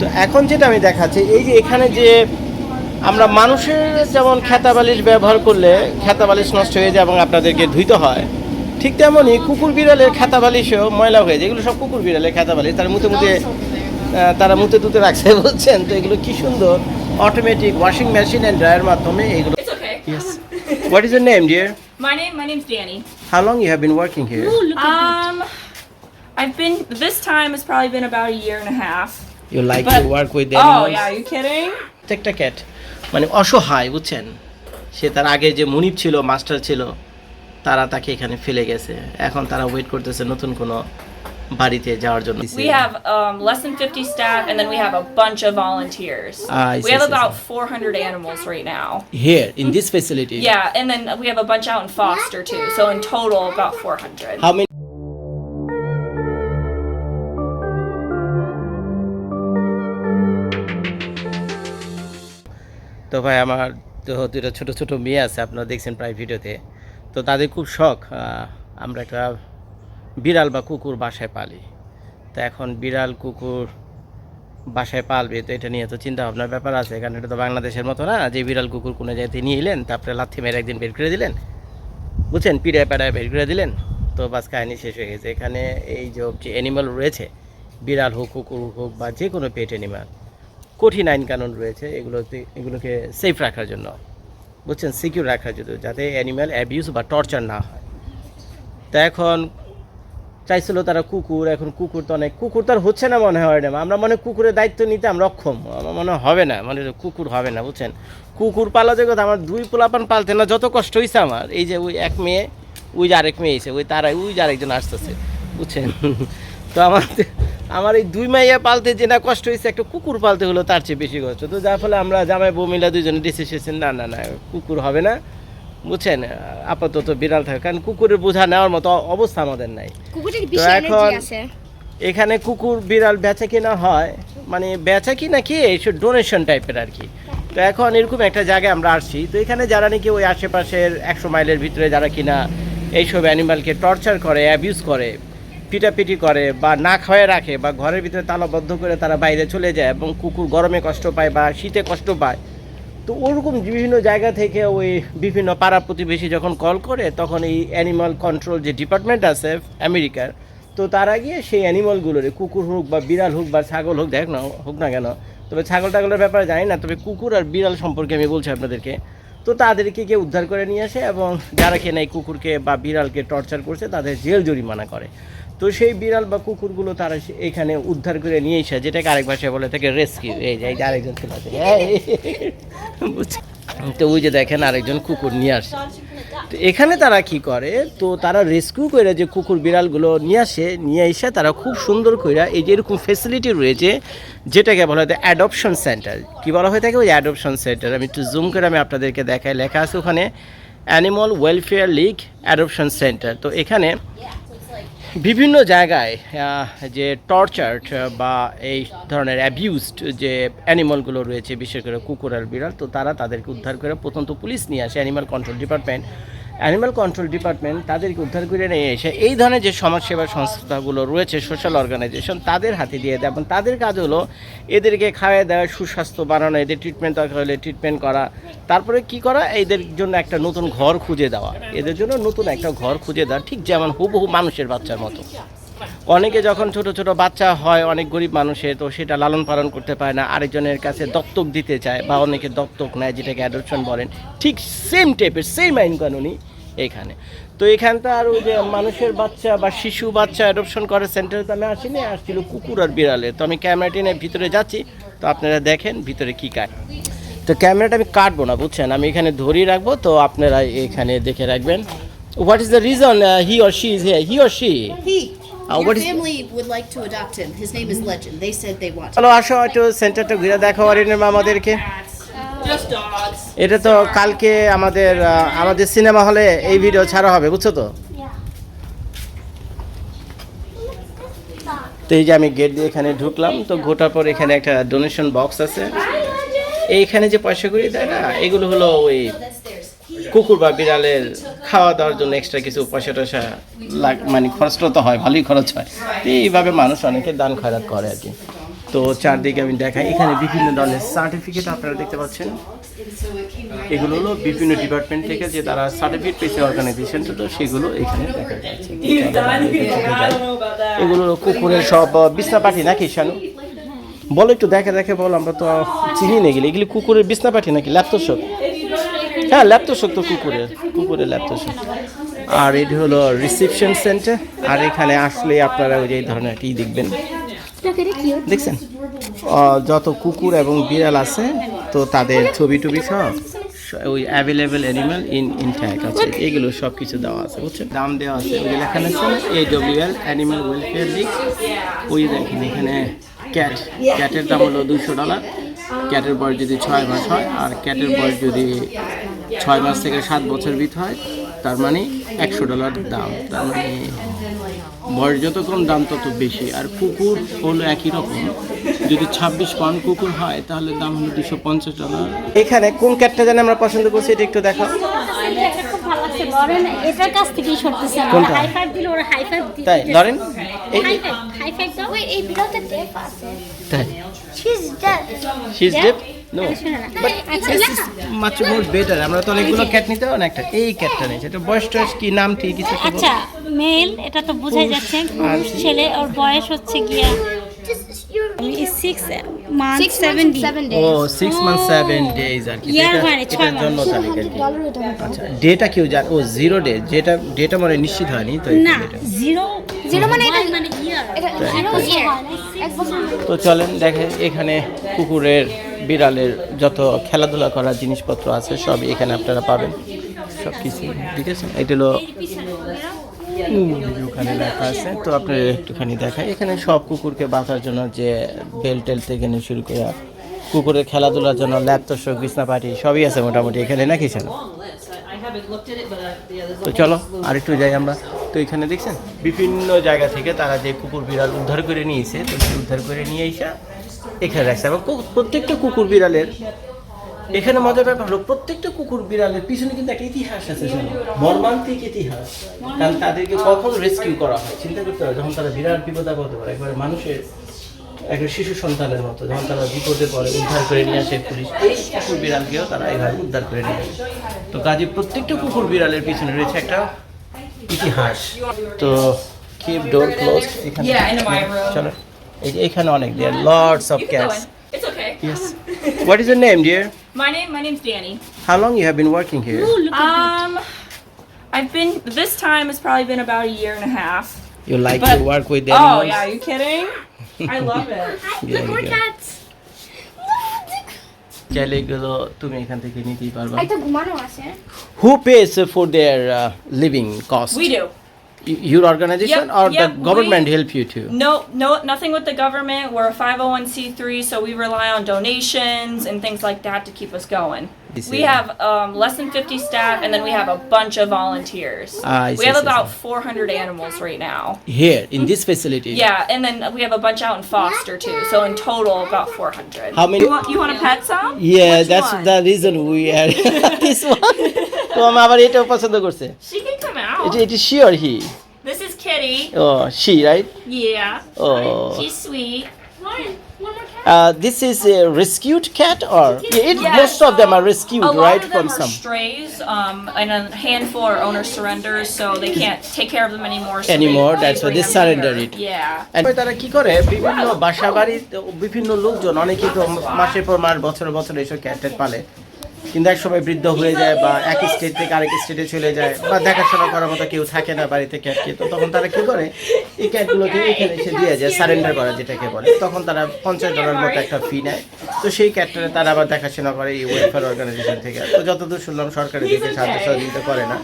তো এখন যেটা আমি দেখাচ্ছি এই যে এখানে যে আমরা মানুষের যেমন খেতা বালিশ ব্যবহার করলে খেতা বালিশ নষ্ট হয়ে যায় এবং আপনাদেরকে ধুইতে হয় ঠিক তেমনই কুকুর বিড়ালের খেতা বালিশও ময়লা হয়ে যায় এগুলো সব কুকুর বিড়ালের খেতা বালিশ তারা মুতে মুতে তারা মুতে তুতে রাখছে বলছেন তো এগুলো কি সুন্দর automatic washing machine and dryer মাধ্যমে এগুলো. What is your name, dear? My name, my name's Danny. How long you have been working here? Um, I've been. This time has probably been about a year and a half. You like But- to work with Oh yeah, are you kidding? প্রত্যেকটা cat মানে অসহায় বুঝছেন সে তার আগে যে মুনিপ ছিল master ছিল তারা তাকে এখানে ফেলে গেছে এখন তারা ওয়েট করতেছে নতুন কোনো বাড়িতে যাওয়ার জন্য We have um, less than 50 staff, and then we have a bunch of volunteers. Ah, we have about 400 animals right now. here in this facility Yeah, and then we have a bunch out in Foster too. So in total, about 400. how many তো ভাই, আমার তো দুটো ছোটো ছোটো মেয়ে আছে, আপনারা দেখছেন প্রায় ভিডিওতে, তো তাদের খুব শখ আমরা একটা বিড়াল বা কুকুর বাসায় পালি। তো এখন বিড়াল, কুকুর বাসায় পালবে, তো এটা নিয়ে তো চিন্তা ভাবনার ব্যাপার আছে, কারণ এটা তো বাংলাদেশের মতো না, যে বিড়াল, কুকুর কোনো জায়গাতে নিয়ে এলেন, তারপরে লাথি মেরে একদিন বের করে দিলেন, বুঝছেন? পিড়ায় পেড়ায় বের করে দিলেন, তো বাস কাহিনি শেষ হয়ে গেছে। এখানে এই যে অ্যানিমাল রয়েছে, বিড়াল হোক, কুকুর হোক বা যে কোনো পেট অ্যানিমাল কঠিন আইন কানুন রয়েছে, এগুলোতে, এগুলোকে সেফ রাখার জন্য। বুঝছেন? সিকিউর রাখার জন্য, যাতে অ্যানিম্যাল অ্যাবিউজ বা টর্চার না হয়। তা এখন চাইছিল তারা কুকুর, এখন কুকুর তো অনেক, কুকুর তো আর হচ্ছে না মনে হয় না। আমরা মনে কুকুরের দায়িত্ব নিতে আমরা অক্ষম। আমার মনে হবে না মানে কুকুর হবে না, বুঝছেন? কুকুর পালা যে কথা আমার দুই পোলাপান পালতে না, যত কষ্ট হয়েছে আমার, এই যে ওই এক মেয়ে, ওই যে আরেক মেয়ে এসে ওই তারাই, ওই যে আরেকজন আসতেছে, বুঝছেন? তো আমার আমার এই দুই মাইয়া পালতে যে না কষ্ট হয়েছে একটা কুকুর পালতে হলো তার চেয়ে বেশি কষ্ট। তো যার ফলে আমরা জামাই বউ মিলা দুজনে ডিসিশন না না না কুকুর হবে না। বুঝছেন? আপাতত বিড়াল থাকে কারণ কুকুরের বোঝা নেওয়ার মতো অবস্থা আমাদের নাই। তো এখন এখানে কুকুর বিড়াল বেচা কিনা হয় মানে বেচা কিনা কি এইসব ডোনেশন টাইপের আর কি। তো এখন এরকম একটা জায়গায় আমরা আসছি। তো এখানে যারা নাকি ওই আশেপাশের একশো মাইলের ভিতরে যারা কিনা এইসব অ্যানিমালকে টর্চার করে অ্যাবিউজ করে পিটাপিটি করে বা না খাওয়ায় রাখে বা ঘরের ভিতরে তালাবদ্ধ করে তারা বাইরে চলে যায় এবং কুকুর গরমে কষ্ট পায় বা শীতে কষ্ট পায়, তো ওরকম বিভিন্ন জায়গা থেকে ওই বিভিন্ন পাড়া প্রতিবেশী যখন কল করে, তখন এই অ্যানিমাল কন্ট্রোল যে ডিপার্টমেন্ট আছে আমেরিকার, তো তারা গিয়ে সেই অ্যানিমালগুলোর কুকুর হোক বা বিড়াল হোক বা ছাগল হোক, দেখ না, হোক না কেন, তবে ছাগল টাগলের ব্যাপারে জানি না, তবে কুকুর আর বিড়াল সম্পর্কে আমি বলছি আপনাদেরকে। তো তাদেরকে কে উদ্ধার করে নিয়ে আসে এবং যারা কেনাই কুকুরকে বা বিড়ালকে টর্চার করছে, তাদের জেল জরিমানা করে তো সেই বিড়াল বা কুকুরগুলো তারা এখানে উদ্ধার করে নিয়ে এসে, যেটাকে আরেক ভাষায় বলে থাকে রেস্কিউ এই যে আরেকজন ছিল। বুঝছি। তো ওই যে দেখেন আরেকজন কুকুর নিয়ে আসে। তো এখানে তারা কি করে? তো তারা রেস্কিউ করে যে কুকুর বিড়ালগুলো নিয়ে আসে, নিয়ে এসে তারা খুব সুন্দর করে এই যে এরকম ফেসিলিটি রয়েছে, যেটাকে বলা হয় অ্যাডপশন সেন্টার কী বলা হয়ে থাকে? ওই অ্যাডপশন সেন্টার আমি একটু জুম করে আমি আপনাদেরকে দেখাই। লেখা আছে ওখানে animal welfare league adoption centre তো এখানে বিভিন্ন জায়গায় যে টর্চার্ড বা এই ধরনের অ্যাবিউজড যে অ্যানিমালগুলো রয়েছে, বিশেষ করে কুকুর আর বিড়াল, তো তারা তাদেরকে উদ্ধার করে প্রথম তো পুলিশ নিয়ে আসে animal control department animal control department তাদেরকে উদ্ধার করে নিয়ে এসে এই ধরনের যে সমাজসেবা সংস্থাগুলো রয়েছে সোশ্যাল অর্গানাইজেশন তাদের হাতে দিয়ে দেয়। এবং তাদের কাজ হলো এদেরকে খাওয়া দেওয়া, সুস্বাস্থ্য বানানো এদের ট্রিটমেন্ট দরকার হলে ট্রিটমেন্ট করা। তারপরে কি করা? এদের জন্য একটা নতুন ঘর খুঁজে দেওয়া। এদের জন্য নতুন একটা ঘর খুঁজে দেওয়া, ঠিক যেমন হুবহু মানুষের বাচ্চার মতো। অনেকে যখন ছোট ছোট বাচ্চা হয়, অনেক গরিব মানুষের, তো সেটা লালন পালন করতে পারে না। আরেকজনের কাছে দত্তক দিতে চায় বা অনেকে দত্তক নেয়, যেটাকে অ্যাডপশন বলেন। ঠিক সেম টাইপের সেম আইন কানুনই এখানে তো এখানটা আর ওই যে মানুষের বাচ্চা বা শিশু বাচ্চা অ্যাডপশন করে সেন্টারে তো আমি আসিনি আসছিল কুকুর আর বিড়ালে তো আমি ক্যামেরাটি নিয়ে ভিতরে যাচ্ছি তো আপনারা দেখেন ভিতরে কী কাট তো ক্যামেরাটা আমি কাটবো না বুঝছেন আমি এখানে ধরিয়ে রাখব তো আপনারা এখানে দেখে রাখবেন what is the reason he or she is he or she He. Uh, Your family would like to adopt him. His name is Legend. They said they want him. চলো আসো একটু সেন্টারটা ঘুরে দেখো অরিনের dogs. এটা তো কালকে আমাদের আমাদের সিনেমা হলে এই ভিডিও ছাড়া হবে বুঝছ তো? তো এই যে আমি গেট দিয়ে এখানে ঢুকলাম তো ঘোটার পর এখানে একটা ডোনেশন বক্স আছে। এইখানে যে পয়সা করি দেয় না? এগুলো হলো ওই কুকুর বা বিড়ালের খাওয়া দাওয়ার জন্য এক্সট্রা কিছু পয়সা টয়সা লাগ মানে খরচ তো হয় ভালোই খরচ হয়। এইভাবে মানুষ অনেকে দান খয়রাত করে আর কি। তো চারদিকে আমি দেখাই। এখানে বিভিন্ন ধরনের সার্টিফিকেট আপনারা দেখতে পাচ্ছেন। এগুলো হলো বিভিন্ন ডিপার্টমেন্ট থেকে যে তারা সার্টিফিকেট পেয়েছে অর্গানাইজেশন তো সেগুলো এখানে এগুলো কুকুরের সব বিছনা পাঠি নাকি, শানু? বলো একটু দেখে দেখে বল, আমরা তো চিনি না গেলে এগুলি কুকুরের বিছনা পাঠি নাকি? ল্যাপতোষক হ্যাঁ ল্যাপতোষক তো কুকুরের। কুকুরের ল্যাপতোষক আর এটি হলো রিসেপশন সেন্টার আর এখানে আসলে আপনারা ওই যে ধরনের একটি দেখবেন। দেখছেন? যত কুকুর এবং বিড়াল আছে তো তাদের ছবি টবি সব ওই অ্যাভেলেবেল অ্যানিমাল ইন ইনট্যাক আছে। এগুলো সব কিছু দেওয়া আছে বুঝছেন? দাম দেওয়া আছে ওই যে লেখানো আছে A W L animal welfare league ওই দেখেন এখানে ক্যাট ক্যাটের দাম হলো দুশো ডলার। ক্যাটের বয়স যদি ছয় মাস হয় আর ক্যাটের বয়স যদি ছয় মাস থেকে সাত বছর ভিত হয় তার মানে একশো ডলার দাম। তার মানে বয়স যত কম দাম তত বেশি। আর কুকুর হলো একই রকম। যদি ছাব্বিশ পাউন্ড কুকুর হয় তাহলে দাম হলো দুশো পঞ্চাশ ডলার। এখানে কোন ক্যাটটা জানি আমরা পছন্দ করছি এটা একটু দেখো এটা খুব ভালো লাগছে এটার কাছ থেকেই সরতেছে কোনটা? হাই ফাইভ দিলে ওরা হাই ফাইভ দিতে তাই Lauren? High five high five দাও। এই বিড়ালটা টেপ আছে। তাই। নো। আচ্ছা this is much more better আমরা তো অনেকগুলো ক্যাট নিতে না একটা এই ক্যাটটা নিয়েছি। এটা বয়স টয়স কি নাম ঠিক কিছু আচ্ছা মেল এটা তো বোঝাই যাচ্ছে পুরুষ ছেলে ওর বয়স হচ্ছে গিয়া সিক্স মান্থ সেভেন ও সিক্স মান্থ সেভেন ডেজ আর কি। মানে এটার। তারিখ আর আচ্ছা ডেটা কেউ জানে? ও জিরো ডে যেটা ডেটা মানে নিশ্চিত হয়নি তো না এটা। জিরো মানে এটা মানে ইয়ার এটা এক বছর তো চলেন দেখে এখানে কুকুরের বিড়ালের যত খেলাধুলা করার জিনিসপত্র আছে সব এখানে আপনারা পাবেন। সব কিছু। ঠিক আছে? এটা হলো ওখানে লেখা আছে। তো আপনার একটুখানি দেখায় এখানে সব কুকুরকে বাঁচার জন্য যে বেল টেল থেকে নিয়ে শুরু করে কুকুরের খেলাধুলার জন্য ল্যাপটপ বিছনা পাটি সবই আছে মোটামুটি এখানে নাকি ছিল তো চলো আরেকটু যাই আমরা। তো এখানে দেখছেন বিভিন্ন জায়গা থেকে তারা যে কুকুর বিড়াল উদ্ধার করে নিয়েছে তো উদ্ধার করে নিয়ে এসে এখানে রাখছে। এবং প্রত্যেকটা কুকুর বিড়ালের এখানে মজার ব্যাপার হলো প্রত্যেকটা কুকুর বিড়ালের পিছনে কিন্তু একটা ইতিহাস আছে মর্মান্তিক ইতিহাস। কারণ তাদেরকে কখন রেস্কিউ করা হয় চিন্তা করতে হবে। যখন তারা বিরাট বিপদ আপদে পড়ে একবারে মানুষের একটা শিশু সন্তানের মতো যখন তারা বিপদে পড়ে উদ্ধার করে নিয়ে আসে পুলিশ এই কুকুর বিড়ালকেও তারা এইভাবে উদ্ধার করে নিয়ে আসে। তো কাজে প্রত্যেকটা কুকুর বিড়ালের পিছনে রয়েছে একটা ইতিহাস। তো কিপ ডোর ক্লোজ এখানে. চলো। এই যে এখানে অনেক there lords of You can go cats in. It's okay. Yes. What is your name, dear? My name, my name's Danny. How long you have been working here? Um, I've been. This time has probably been about a year and a half. You like But- to work with Oh animals? yeah, are you kidding? I love it. Yeah, more yeah. cats চাইলে এগুলো তুমি এখান থেকে নিতেই পারবা একটা ঘুমানো আছে Who pays for their uh, living cost? We do. Your organization Yep, or yep, the government we- help you too? No, no, nothing with the government. We're a 501c3, so we rely on donations and things like that to keep us going. I see. We have um, less than 50 staff, and then we have a bunch of volunteers. Ah, I we see, have see, about see. 400 animals right now. Here in this facility? Yeah, and then we have a bunch out in Foster too. So in total, about 400. How many- You want, you want a pet some? Yeah, Which that's one? the reason we are this one. তো আমি আবার এটাও পছন্দ করছে She can come out. এটা এটি she or he? This is Kitty. Oh, she, right? Yeah. Oh. She's sweet. Uh, this is a rescued cat or yeah, it, Yeah, most of them are rescued, a lot right? of them From are some. strays, um, and a handful are owner surrenders, so they can't take care of them anymore. So Anymore, they, that's why they bring surrender it. Yeah. And তারা কি করে বিভিন্ন বাসা বাড়ির বিভিন্ন লোকজন অনেকেই তো মাসের পর মাস বছর বছর এসব ক্যাট পালে কিন্তু এক সময় বৃদ্ধ হয়ে যায় বা এক স্টেট থেকে আরেক স্টেটে চলে যায় বা দেখাশোনা করার মতো কেউ থাকে না বাড়িতে ক্যাটকে তো তখন তারা কি করে? এই ক্যাটগুলোকে এখানে এসে দিয়ে যায় সারেন্ডার করা যেটাকে বলে। তখন তারা পঞ্চাশ ডলার মতো একটা ফি নেয়। তো সেই ক্যাটটা তারা আবার দেখাশোনা করে এই ওয়েলফেয়ার অর্গানাইজেশন থেকে। তো যতদূর শুনলাম সরকারি দিকে সাহায্য সহযোগিতা করে না।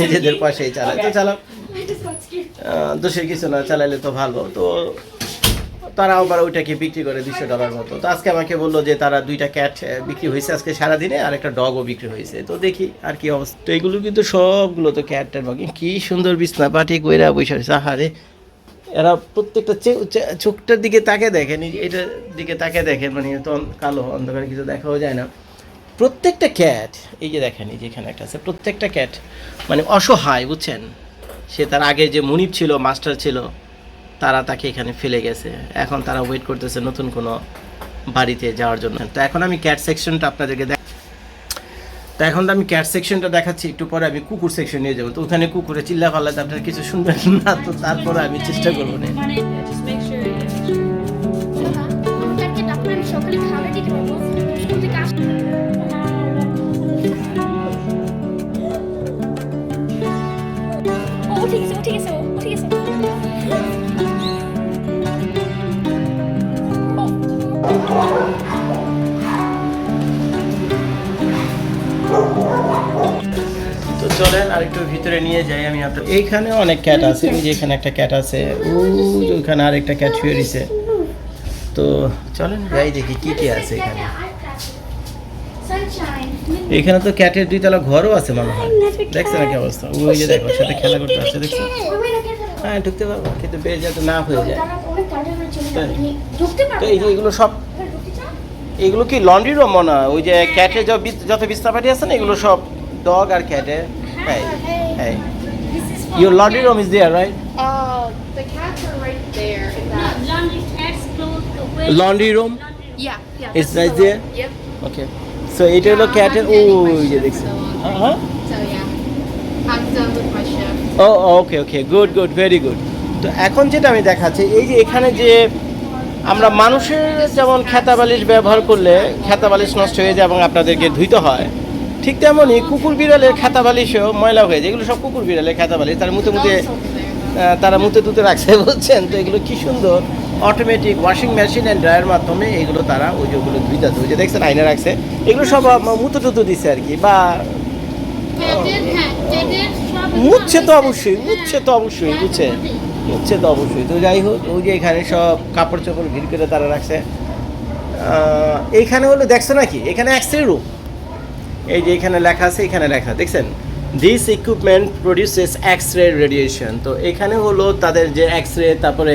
নিজেদের পয়সাই চালায়। তো চালাও দোষের কিছু না, চালাইলে তো ভালো। তো তারা আবার ওইটাকে বিক্রি করে দুশো ডলার মতো। তো আজকে আমাকে বলল যে তারা দুইটা ক্যাট বিক্রি হয়েছে আজকে সারাদিনে, আর একটা ডগও বিক্রি হয়েছে। তো দেখি আর কি অবস্থা। তো এগুলো কিন্তু সবগুলো তো ক্যাটের বাকি। কি সুন্দর বিছনা পাটি কইরা রয়েছে। আহারে এরা প্রত্যেকটা চোখটার দিকে তাকে দেখেন এটার দিকে তাকে দেখেন মানে তো কালো অন্ধকারে কিছু দেখাও যায় না। প্রত্যেকটা ক্যাট এই যে দেখেন, এই যে এখানে একটা আছে, প্রত্যেকটা ক্যাট মানে অসহায়, বুঝছেন? সে তার আগে যে মুনিপ ছিল, মাস্টার ছিল তারা তাকে এখানে ফেলে গেছে। এখন তারা ওয়েট করতেছে নতুন কোনো বাড়িতে যাওয়ার জন্য। তো এখন আমি ক্যাট সেকশনটা আপনাদেরকে দেখ তো এখন তো আমি ক্যাট সেকশনটা দেখাচ্ছি, একটু পরে আমি কুকুর সেকশন নিয়ে যাব। তো ওখানে কুকুরে চিল্লা পাল্লাতে আপনারা কিছু শুনবেন না, তো তারপরে আমি চেষ্টা করব। না মানে কালকে তারপরে আমি আরেকটু ভিতরে নিয়ে যাই আমি এইখানে অনেক ক্যাট আছে ওই যে এখানে একটা ক্যাট আছে। ওইখানে আরেকটা ক্যাট শুয়ে রয়েছে। তো চলেন। যাই দেখি কি কি আছে এখানে। এখানে তো ক্যাটের দুইতলা ঘরও আছে মনে হয়। দেখছে না কি অবস্থা? ওই যে দেখো সাথে খেলা করতে আসছে দেখছ হ্যাঁ ঢুকতে পারব কিন্তু বেশ যাতে না হয়ে যায়? তো এই যে এগুলো সব এগুলো কি লন্ড্রি রুম মনে হয়? ওই যে ক্যাটের যত বিছ- যত বিছনাপাটি আছে না এগুলো সব ডগ আর ক্যাটের হ্যাঁ হ্যাঁ your laundry room is there right Uh, the cats are right there in that. laundry cats clothes laundry room Yeah, yeah. It's right there Yep. Okay so এটা হলো ক্যাটের ওই যে দেখছি হ্যাঁ So yeah, I'm done with my shift. Oh okay okay good good very good তো এখন যেটা আমি দেখাচ্ছি এই যে এখানে যে আমরা মানুষের যেমন খেতা বালিশ ব্যবহার করলে খেতা বালিশ নষ্ট হয়ে যায় এবং আপনাদেরকে ধুইতে হয় ঠিক তেমনই কুকুর বিড়ালের খেতা বালিশও ময়লা হয়ে যায়। এগুলো সব কুকুর বিড়ালের খেতা বালিশ তার মুতে মুতে তারা মুতে তুতে রাখছে বলছেন তো এগুলো কি সুন্দর automatic washing machine and dryer মাধ্যমে এগুলো তারা ওই যে ওগুলো ধুইতেছে ওই যে দেখছেন আইনা রাখছে। এগুলো সব মুতে টুতো দিচ্ছে আর কি বা মুচ্ছে তো অবশ্যই মুচ্ছে তো অবশ্যই বুঝছে মুচ্ছে তো অবশ্যই। তো যাই হোক ওই যে এখানে সব কাপড় চোপড় ভিড় করে তারা রাখছে। এইখানে হলো দেখছ নাকি? এখানে এক্সরে রুম এই যে এখানে লেখা আছে এখানে লেখা। দেখছেন? This equipment produces X ray radiation তো এখানে হলো তাদের যে এক্স রে তারপরে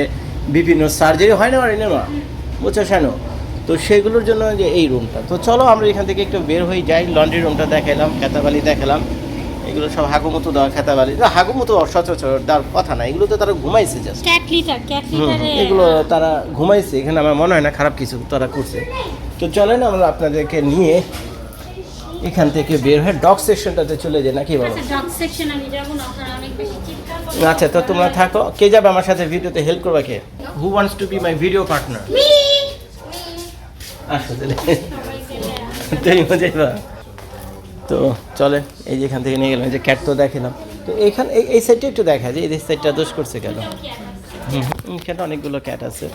বিভিন্ন সার্জারি হয় না আর মা? বুঝছ শানো তো সেগুলোর জন্য যে এই রুমটা তো চলো আমরা এখান থেকে একটু বের হয়ে যাই লন্ড্রি রুমটা দেখালাম খেতাবালি দেখালাম। এগুলো সব হাগুমতো দেওয়া খেতাবালি। হাগুমতো সচরাচর দেওয়ার কথা না এগুলো তো তারা ঘুমাইছে জাস্ট এগুলো তারা ঘুমাইছে। এখানে আমার মনে হয় না খারাপ কিছু তারা করছে। তো চলেন আমরা আপনাদেরকে নিয়ে এখান থেকে বের হয়ে ডগ সেকশনটাতে চলে যাই নাকি বাবা? আচ্ছা আচ্ছা তো তোমরা থাকো। কে যাবে আমার সাথে ভিডিওতে? হেল্প করবে কে? Who wants to be my video partner আসো তাহলে। তুমি যাইবা তো চলে এই যে এখান থেকে নিয়ে গেলাম এই যে ক্যাট তো দেখিলাম। তো এইখান এই সাইডটা একটু দেখা যায় এই সাইডটা দোষ করছে কেন? হুম এখানে অনেকগুলো ক্যাট আছে।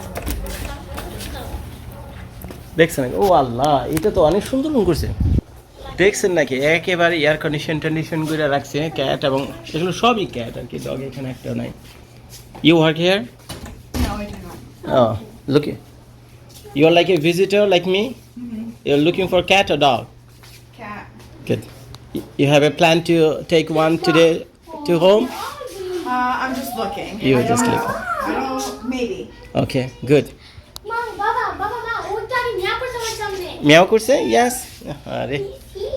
দেখছেন? ও আল্লাহ এটা তো অনেক সুন্দর রুম করছে। দেখছেন নাকি একেবারে এয়ার কন্ডিশন টন্ডিশন করে রাখছে ক্যাট এবং এগুলো সবই ক্যাট আর কি ডগ এখানে একটা নাই you work here not. Oh, look. You are like a visitor like me? You're looking for cat or dog? Good. You have a plan to take one today to home? Uh, I'm just looking. You just looking. I don't. Maybe. Okay, good. মা বাবা বাবা মা ওটা আমি মিয়া করতে আমার সামনে Miao করছে ইয়াস আরে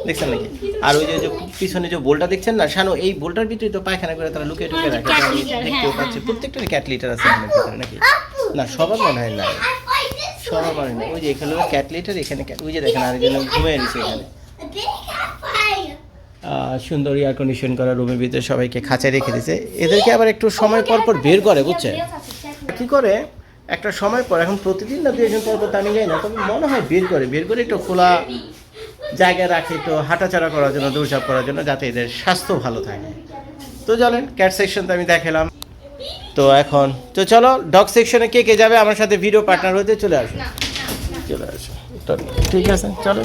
দেখছেন নাকি? আর ওই যে যে পিছনে যে বোলটা দেখছেন না? শানু এই বোলটার ভিতরে তো পায়খানা করে তারা লুকিয়ে টুকিয়ে রাখে। আমি দেখতেও হ্যাঁ, পাচ্ছি প্রত্যেকটা ক্যাট লিটার আছে আমাদের ভিতরে নাকি? না সবার মনে হয় না। সবার মনে হয় ওই যে এখানে ক্যাট লিটার এখানে ওই যে দেখেন আরেকজন ঘুমিয়ে রয়েছে এখানে। সুন্দর এয়ার কন্ডিশন করা রুমের ভিতরে সবাইকে খাঁচায় রেখে দিয়েছে। এদেরকে আবার একটু সময় পর পর বের করে বুঝছে কি করে? একটা সময় পর এখন প্রতিদিন না দুই একজন পর পর আমি যাই না তবে মনে হয় বের করে বের করে একটু খোলা জায়গায় রাখি তো হাঁটাচড়া করার জন্য দৌড়ঝাঁপ করার জন্য যাতে এদের স্বাস্থ্য ভালো থাকে। তো চলেন ক্যাট সেকশন তো আমি দেখালাম। তো এখন তো চলো ডগ সেকশনে কে কে যাবে? আমার সাথে ভিডিও পার্টনার হতে চলে আসুন। চলে আসুন। ঠিক আছে চলো